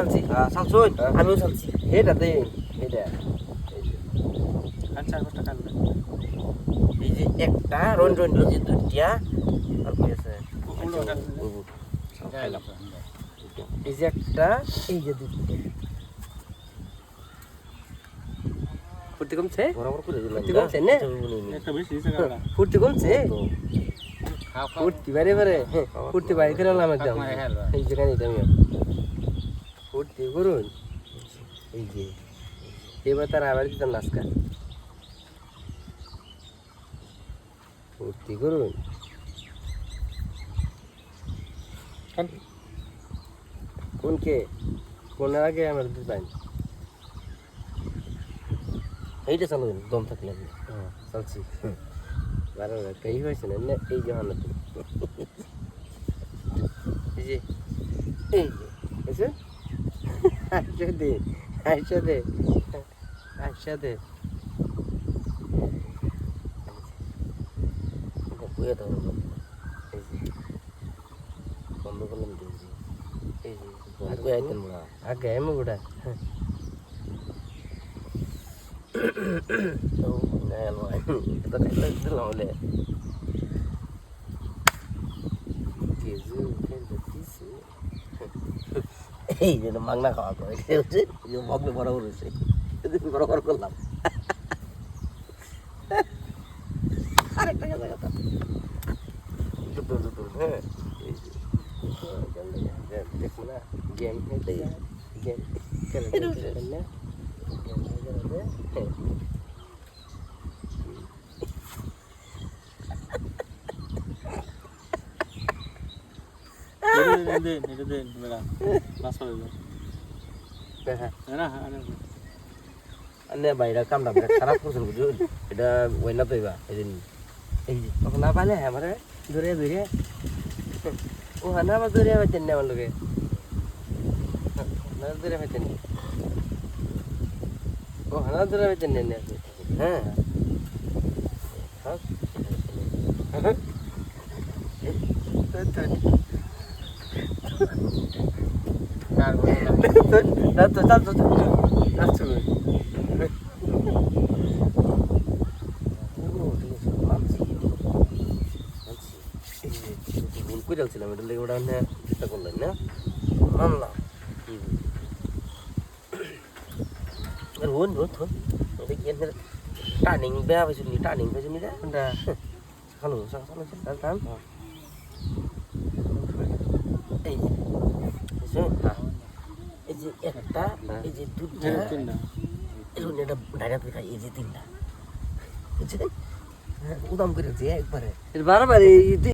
চালছি হ্যাঁ চালছুন আমিও চালছি। এটা দে এটা আচ্ছা কষ্ট কাল এই যে একটা রন রন এই যে দুইটা আর কি আছে? খাইলাম। এই যে একটা এই যে ফুর্তি কমছে? বরাবর করে দিলাম ফুর্তি কমছে না? একটা বেশি দিছে কালা ফুর্তি কমছে? ফুর্তি বাড়ি বাড়ে ফুর্তি বাড়ি করে আনলাম একদম। এই যে কানি তুমি ফুর্তি করুন। এই যে এবার তার আবার দিতাম নাচকা ফুর্তি করুন। কোন? কে? কোন আগে আমার পাইন। এইটা চালু দম থাকলে হ্যাঁ। চলছি। বারো এই হয়েছে না? এই যে হানা এই যে এই যে এসে আচ্ছা দে আচ্ছা দে আচ্ছা দে কুয়ে তো এই যে বন্ধ করলাম দিয়েছি এই যে। আগে আইতেন বড়া আগে এমন গোটা। তো না এলো এটা খাইলে দিলাম বলে এই যে মাংনা খাওয়া করে। হচ্ছে যে মগলে বরাবর হয়েছে। বরাবর করলাম। আরেকটা কথা কথা। দুটো দুটো হ্যাঁ। এই দেখো না গেম খেলতে গেম খেলতে না গেম খেলতে হ্যাঁ দেন দেন এটা দেন মেলা লাস পাবে দেখা না আরে আনে বাইরে কামটা বিরাট খারাপ বুঝুন এটা ওই না এদিন এই যে তখন না পালে আমার ধরে ধরে ও হানা আবার ধরে পাইতেন না আমার লোকে ধরে পাইতেন ও হানা ধরে পাইতেন না হ্যাঁ কার বললাম তো তো তো তো ভুল করে যাচ্ছিলাম এটা লেগে ওটা মানে চেষ্টা করলেন না মানলাম রোন রোন থোন টার্নিং বেয়া পাইছো নি টার্নিং পাইছো নি রে কোনটা হ্যালো চাল চাল চাল কাম এই যে এই যে একটা এই যে দুটা এরকম ঢাকা খাই এই যে তিনটা। বুঝছেন উদাম করে দিয়ে একবারে। বারবার এই